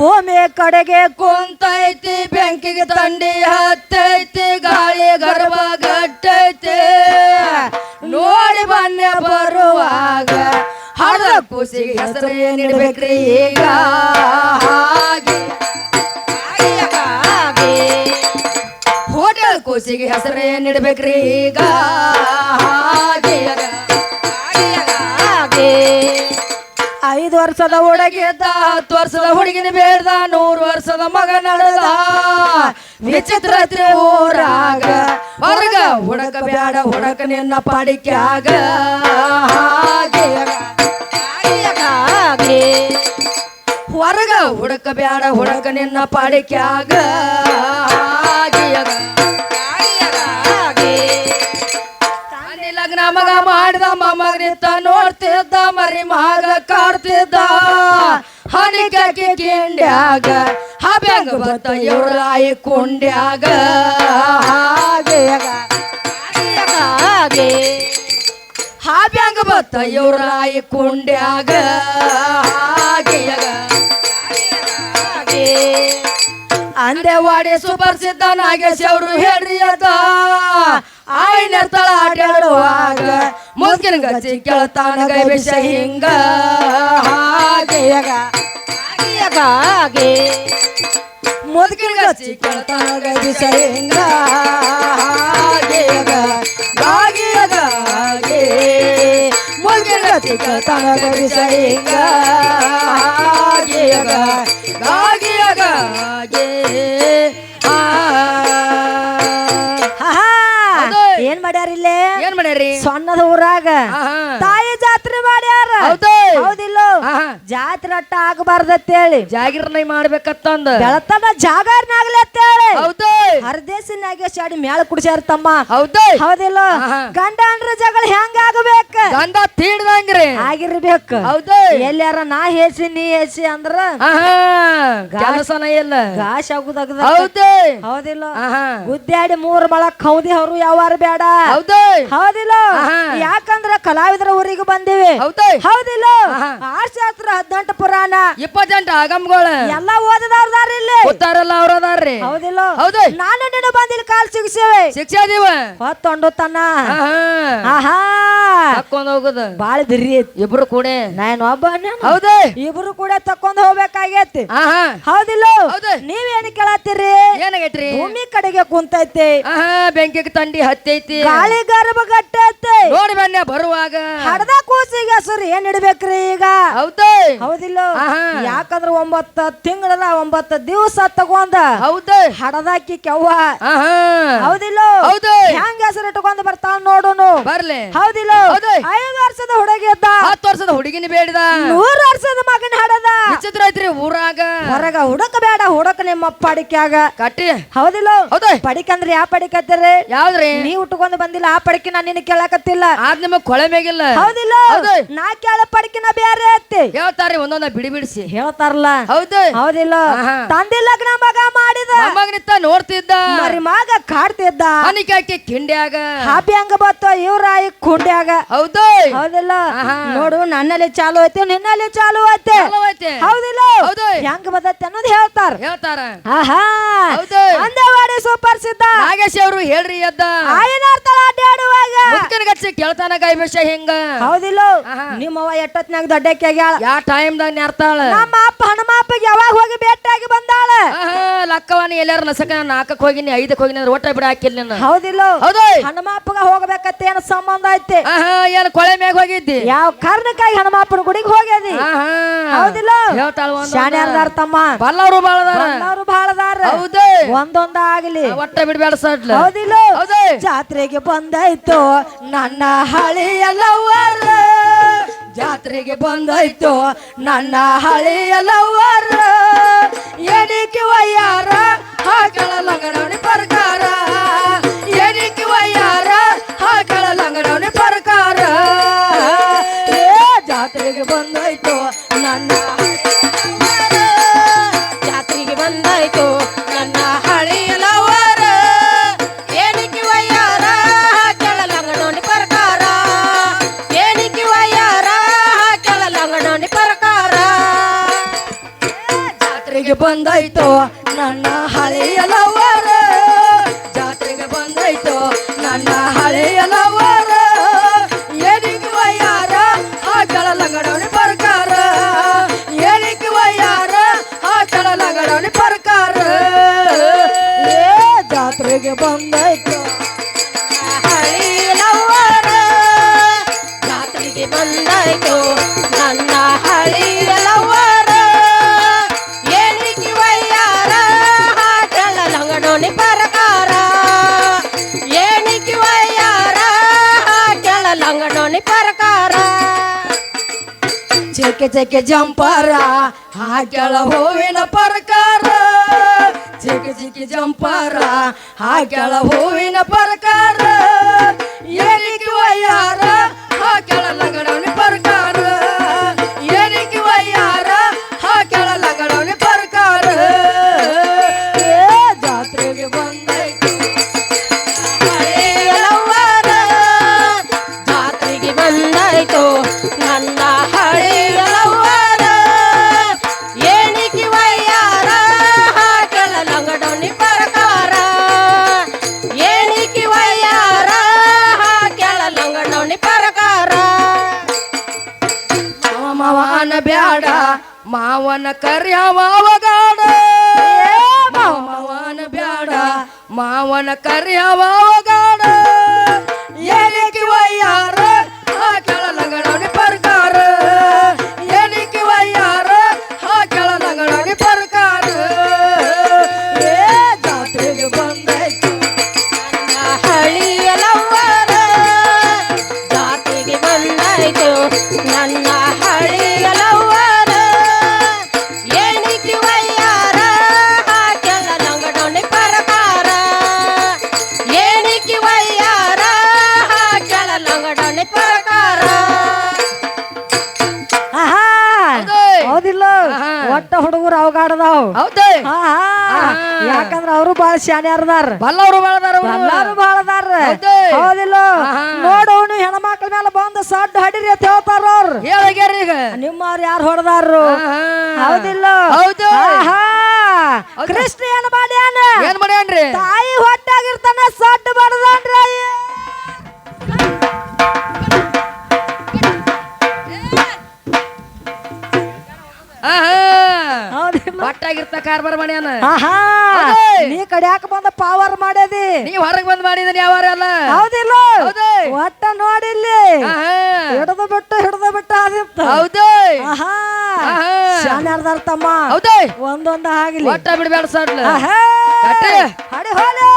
ಭೂಮಿ ಕಡೆಗೆ ಕುಂತೈತಿ, ಬೆಂಕಿಗೆ ತಂಡಿ ಹತ್ತೈತಿ, ಗಾಳಿ ಗರ್ಭ ಗಟ್ಟೈತಿ ನೋಡಿ ಬನ್ನಿ ಬರುವಾಗ ಹಳದ ಕುಸಿ ಹೆಸರು ಏನಿಡ್ಬೇಕ್ರಿ ಈಗ ಹಾಗೆ. ಹೋಟೆಲ್ ಕೂಸಿಗೆ ಹೆಸರು ಏನಿಡ್ಬೇಕ್ರಿ ಈಗ ಹಾಗೆ. ವರ್ಷದ ಹುಡುಗಿ ಹುಡುಗಿದ್ದ ಹತ್ತು ವರ್ಷದ ಹುಡುಗಿನ ಬೇಡ್ದ, ನೂರು ವರ್ಷದ ಮಗ ನಡೆದ. ವಿಚಿತ್ರ ಊರಾಗ ಹೊರಗ ಹುಡಕ ಬ್ಯಾಡ, ಹುಡಕ ನಿನ್ನ ಪಾಡಿಕ್ಯಾಗ. ಹೊರಗ ಹುಡಕ ಬ್ಯಾಡ, ಹುಡಕ ನಿನ್ನ ಪಾಡಿಕ್ಯಾಗ ಮಾಡಿದ ಮೊಮ್ಮಗ ನಿಂತ ನೋಡ್ತಿದ್ದ, ಮರಿ ಮಾಗ ಕಾಡ್ತಿದ್ದ ಹನಿಕಾಕಿ ಕಿಂಡ್ಯಾಗ, ಹಬ್ಯಾಂಗ ಬತ್ತ ಇವ್ರ ಆಯಿ ಕುಂಡ್ಯಾಗ ಹಾಬ್ಯಾಂಗ ಬತ್ತ ಇವ್ರ ಆಯಿ ಕುಂಡ್ಯಾಗ ಅಂದೆವಾಡಿ ಸುಪರ್ಸಿದ್ದ ನಾಗೇಶ್ ಅವರು ಹೇಳ್ರಿ ಅದ ಆಯ್ನ ತಳ ಆಟಾಡುವಾಗ ಮುಸ್ಕಿನ ಗಚ್ಚಿ ಕೇಳ್ತಾನ ಗೈ ವಿಷ ಹಿಂಗ. ಹಾಗೆಯಗ ಹಾಗೆ. ಮುದುಕಿನ ಗಚ್ಚಿ ಕೇಳ್ತಾನ ಗೈ ವಿಷ ಹಿಂಗ. ಹಾಗೆಯಗ ಹಾಗೆಯಗ, ಹಾಗೆ. ಮುದುಕಿನ ಗಚ್ಚಿ ಕೇಳ್ತಾನ ಗೈ ವಿಷ ಹಿಂಗ. ಹಾಗೆಯಗ ಹಾಗೆಯಗ, ಹಾಗೆ. ಸಣ್ಣದ ಊರಾಗ. ತಾಯಿ ಜಾತ್ರೆ ಮಾಡ್ಯಾರ. ಹೌದು. ಹೌದಿಲ್ಲ. ಜಾತ್ರೆ ಅಟ್ಟ ಆಗಬಾರ್ದತ್ತೇಳಿ ಜಾಗಿರ್ನ ಮಾಡ್ಬೇಕತ್ತಂದ. ಬೆಳತನ ಅಂತ ಹೇಳಿ ಹೌದು. ಹರದೇಶನಾಗೆ ಶಾಡಿ ಮ್ಯಾಲ ಕುಡಿಸ್ಯಾರ ತಮ್ಮ. ಹೌದು. ಹೌದಿಲ್ಲ. ಗಂಡ ಅಂದ್ರ ಜಗಳ ಹೆಂಗ ಆಗಬೇಕ? ಗಂಡ ತೀಡ್ದಂಗ್ರಿ. ಆಗಿರ್ಬೇಕು. ಹೌದು. ಎಲ್ಲಾರ ನಾ ಹೇಸಿ ನೀ ಹೇಸಿ ಅಂದ್ರ ಕೆಲಸನ ಇಲ್ಲ. ಗಾಶ ಆಗುದಾಗ ಹೌದು. ಹೌದಿಲ್ಲ? ಗುದ್ದಾಡಿ ಮೂರ್ ಮಳ ಕೌದಿ ಅವರು ಯಾವಾರ ಬೇಡ. ಹೌದು. ಹೌದಿಲ್ಲ. ಯಾಕಂದ್ರ ಕಲಾವಿದರ ಊರಿಗೆ ಬಂದಿವಿ. ಹೌದು. ಹೌದಿಲ್ಲ. ಆರ್ಶಾಸ್ತ್ರ ಹದಿನೆಂಟು ಪುರಾಣ. ಇಪ್ಪತ್ತೆಂಟು ಆಗಮ್ಗಳ. ಎಲ್ಲಾ ಓದದವ್ರದಾರ ಇಲ್ಲಿ. ಗೊತ್ತಾರಲ್ಲ ಅವ್ರದಾರ್ರಿ. ಹೌದಿಲ್ಲ? ಹೌದು. ನಾನು ನಿನ್ನ ಬಂದಿಲ್ಲ ಕಾಲ್ ಸಿಗಿಸೇವೆ. ಶಿಕ್ಷಾ ದೀವ ಹೊತ್ತೊಂಡು ತನ್ನ. ಆಹಾ. ತಕ್ಕೊಂಡ್ ಹೋಗುದ. ಬಾಳ ಬಿರಿ ಐತಿ. ಇಬ್ರು ಕೂಡ. ನಾನು ಒಬ್ಬ. ಹೌದು. ಇಬ್ರು ಕೂಡ ತಕ್ಕೊಂಡು ಹೋಗ್ಬೇಕಾಗೈತಿ. ಆಹಾ. ಹೌದಿಲ್ಲ? ಹೌದು. ನೀವೇನ್ ಕೇಳತ್ತೀರಿ? ಏನಾಗೈತ್ರಿ? ಭೂಮಿ ಕಡೆಗೆ ಕುಂತೈತಿ. ಆಹಾ ಬೆಂಕಿಗೆ ತಂಡಿ ಹತ್ತೈತಿ. ಗಾಳಿ ಗರ್ಭ ಕಟ್ಟೈತಿ. ನೋಡಿ ಬನ್ನಿ ಬರುವಾಗ. ಹಡದ ಕೂಸಿಗೆ ಹೆಸರು ಏನ್ ಇಡ್ಬೇಕ್ರಿ ಈಗ? ಹೌದೇ. ಹೌದಿಲ್ಲ? ಆಹಾ. ಯಾಕಂದ್ರ ಒಂಬತ್ತ ತಿಂಗಳ ಒಂಬತ್ತ ದಿವಸ ತಗೊಂಡ ಹೌದೇ. ಹಡದಾಕಿ ಕೆವ್ವ ಹೌದಿಲ್ಲ? ಹೌದು. ಹೆಂಗ್ ಹೆಸರು ಇಟ್ಕೊಂಡ್ ಬರ್ತಾನ ನೋಡೋನು? ಬರ್ಲಿ. ಹೌದಿಲ್ಲ? ಹೌದು. ಐದು ವರ್ಷದ ಹುಡುಗಿ ಅದ ಹತ್ತು ವರ್ಷದ ಹುಡುಗಿನ ಬೇಡದ. ನೂರು ವರ್ಷದ ಮಗನ ಹಾಡದ. ವಿಚಿತ್ರ ಐತ್ರಿ ಊರಾಗ. ಹೊರಗ ಹುಡುಕ ಬೇಡ ಹುಡುಕ ನಿಮ್ಮ ಪಡಿಕ್ಯಾಗ ಕಟ್ಟಿ. ಹೌದಿಲ್ಲ? ಹೌದು. ಪಡಿಕಂದ್ರೆ ಯಾವ ಪಡಿಕತ್ತೀರಿ ಯಾವ್ದ್ರಿ? ನೀ ಉಟ್ಕೊಂಡ್ ಬಂದಿಲ್ಲ ಆ ಪಡಿಕೆ ನಾನು ನಿನ್ನ ಕೇಳಕತ್ತಿಲ್ಲ. ಆದ್ ನಿಮಗ್ ಕೊಳೆ ಮೇಗಿಲ್ಲ. ಹೌದಿಲ್ಲ? ಹೌದು. ನಾ ಕೇಳ ಪಡಿಕಿನ ಬೇರೆ ಅತ್ತಿ ಹೇಳ್ತಾರ್ರಿ ಒಂದೊಂದ ಬಿಡಿ ಬಿಡಿಸಿ. ಹೇಳ್ತಾರಲ್ಲ? ಹೌದು. ಹೌದಿಲ್ಲ. ತಂದೆ ಲಗ್ನ ಮಗ ಮಾಡಿದ. ಮಗನಿತ್ತ ನೋಡ್ತಿದ್ದ ಮರಿ ಮಗ ಕಾಡ್ತಿದ್ದ. ಅನಿಕಾಕಿ ಕಿಂಡ್ಯಾಗ. ಹಾಪಿ ಹಂಗ ಬತ್ತ ಇವ್ರ ಆಯಿ ಕುಂಡ್ಯಾಗ. ಹೌದು. ಹೌದಿಲ್ಲ? ನೋಡು ನನ್ನಲ್ಲಿ ಚಾಲು ಐತೆ ನಿನ್ನಲ್ಲಿ ಚಾಲು ಐತಿ. ಹೌದಿಲ್ಲ? ಹೌದು. ಹೆಂಗ ಬದತ್ತೆ ಅನ್ನೋದು ಹೇಳ್ತಾರ. ಹೇಳ್ತಾರ. ಆಹಾ. ಹೌದು. ಅಂದವಾಡಿ ಸೂಪರ್ ಸಿದ್ದ ನಾಗೇಶ್ ಅವರು ಹೇಳ್ರಿ ಎದ್ದ. ಮುದ್ಕನ ಗಚ್ಚಿ ಕೇಳ್ತಾನ ಗಾಯ ವಿಷಯ ಹಿಂಗ? ಹೌದಿಲ್ಲ? ನಿಮ್ಮ ನಿಮ್ಮವ್ವ ಎಟ್ಟತ್ನಾಗ ದೊಡ್ಡಕ್ಕೆ ಆಗ್ಯಾಳ? ಯಾ ಟೈಮ್ದಾಗ ನೆರ್ತಾಳ? ನಮ್ಮ ಅಪ್ಪ ಹನುಮಪ್ಪಗೆ ಯಾವಾಗ ಹೋಗಿ ಭೇಟಿಯಾಗಿ ಬಂದಾಳ? ಲಕ್ಕವನ ಎಲ್ಲಾರು ನಸಕ ನಾಲ್ಕಕ್ಕೆ ಹೋಗಿನಿ ಐದಕ್ಕೆ ಹೋಗಿನಿ ಅಂದ್ರೆ ಒಟ್ಟ ಬಿಡ ಹಾಕಿಲ್ಲ ನಿನ್ನ ಹೌದಿಲ್ಲ? ಹೌದು. ಹನುಮಪ್ಪಗ ಹೋಗ್ಬೇಕತ್ತ ಏನ ಸಂಬಂಧ ಐತಿ? ಏನ್ ಕೊಳೆ ಮ್ಯಾಗ ಹೋಗಿದ್ದಿ? ಯಾವ ಕಾರಣಕ್ಕಾಗಿ ಹನುಮಪ್ಪನ ಗುಡಿಗೆ ಹೋಗ್ಯದಿ? ಹೌದಿಲ್ಲ? ಹೇಳ್ತಾಳ ಶಾಣ್ಯಾರ್ದಾರ ತಮ್ಮ. ಬಲ್ಲವರು ಬಾಳದಾರ. ಬಲ್ಲವರು ಬಾಳದಾರ. ಹೌದು. ಒಂದೊಂದ ಆಗ್ಲಿ. ಒಟ್ಟ ಬಿಡ್ಬೇಡ ಸಡ್ಲ ಹೌದಿಲ್ಲ? ಹೌದು ಜಾತ್ರೆಗೆ ಬಂದಾಯ್ತು. ನನ್ನ ಹಳಿಯಲ್ಲವರ ಜಾತ್ರೆಗೆ ಬಂದಾಯ್ತು. ನನ್ನ ಹಳಿಯಲ್ಲವರ ಎಣಿಕೆ ವಯ್ಯಾರ ಹಾಕಳ ಲಂಗಡವಣಿ ಪ್ರಕಾರ. ಬಂದಾಯ್ತು ಲಂಗಡೋನಿ ಪ್ರಕಾರ. ಚೆಕ್ಕೆ ಚೆಕ್ಕೆ ಜಂಪಾರ ಹಾಕ್ಯಾಳ ಹೂವಿನ ಪ್ರಕಾರ. ಚೆಕ್ಕೆ ಚೆಕ್ಕೆ ಜಂಪಾರ ಹಾಕ್ಯಾಳ ಹೂವಿನ ಪ್ರಕಾರ. ಬ್ಯಾಡ. ಮಾವನ ಕರ್ಯ ಮಾವಗಾಡ ಮಾವ. ಮಾವನ ಬ್ಯಾಡ. ಮಾವನ ಕರ್ಯ ಹೌದಿಲ್ಲ. ಒಟ್ಟ ಹುಡುಗರು ಅವಗಾಡದಾವ್. ಯಾಕಂದ್ರ ಅವರು ಬಾಳ ಶಾನ್ಯಾರದಾರ ಬಲ್ಲವರು ಎಲ್ಲಾರು ಬಾಳದಾರ. ಹೌದೇ? ಹೌದಿಲ್ಲ. ನೋಡೋನು ನೋಡವನು ಹೆಣ್ಮಕ್ಳ ಮೇಲೆ ಬಂದು ಸಡ್ಡು ಹಡಿರಿ ಅಂತ ಹೇಳ್ತಾರ ಅವ್ರು. ನಿಮ್ಮವ್ರು ಯಾರು ಹೊಡೆದಾರು? ಹೌದಿಲ್ಲ. ಹೌದು. ಕೃಷ್ಣ ಏನ್ ಮಾಡ್ಯಾನ? ಏನ್ ಮಾಡ್ಯಾನ್ರಿ? ತಾಯಿ ಹೊಟ್ಟಾಗಿರ್ತಾನ ಸಡ್ಡು ಬಡದಾನ್ರಿ. ಒಟ್ಟಾಗಿರ್ತ ಕಾರ್ಬಾರ್ ಮಾಡ್ಯಾನ? ನೀ ಕಡ್ಯಾಕ ಬಂದ ಪವರ್ ಮಾಡ್ಯದಿ ನೀ ಹೊರಗ್ ಬಂದ್ ಮಾಡಿದ್ರಿ ಯಾವಾರ ಅಲ್ಲ ಹೌದಿಲ್ಲ. ಹೌದೇ? ಒಟ್ಟ ನೋಡಿಲ್ಲಿ. ಹಿಡ್ದು ಬಿಟ್ಟು ಹಿಡಿದು ಬಿಟ್ಟು ಆದಿತ್ತ. ಹೌದು. ಶಾನ್ಯಾರ್ದಾರ ತಮ್ಮ. ಹೌದು. ಒಂದೊಂದ ಆಗ್ಲಿ ಒಟ್ಟ ಬಿಡ್ಬೇಡ ಸಡ್ಲ. ಹಡಿ ಹೋಲೆ.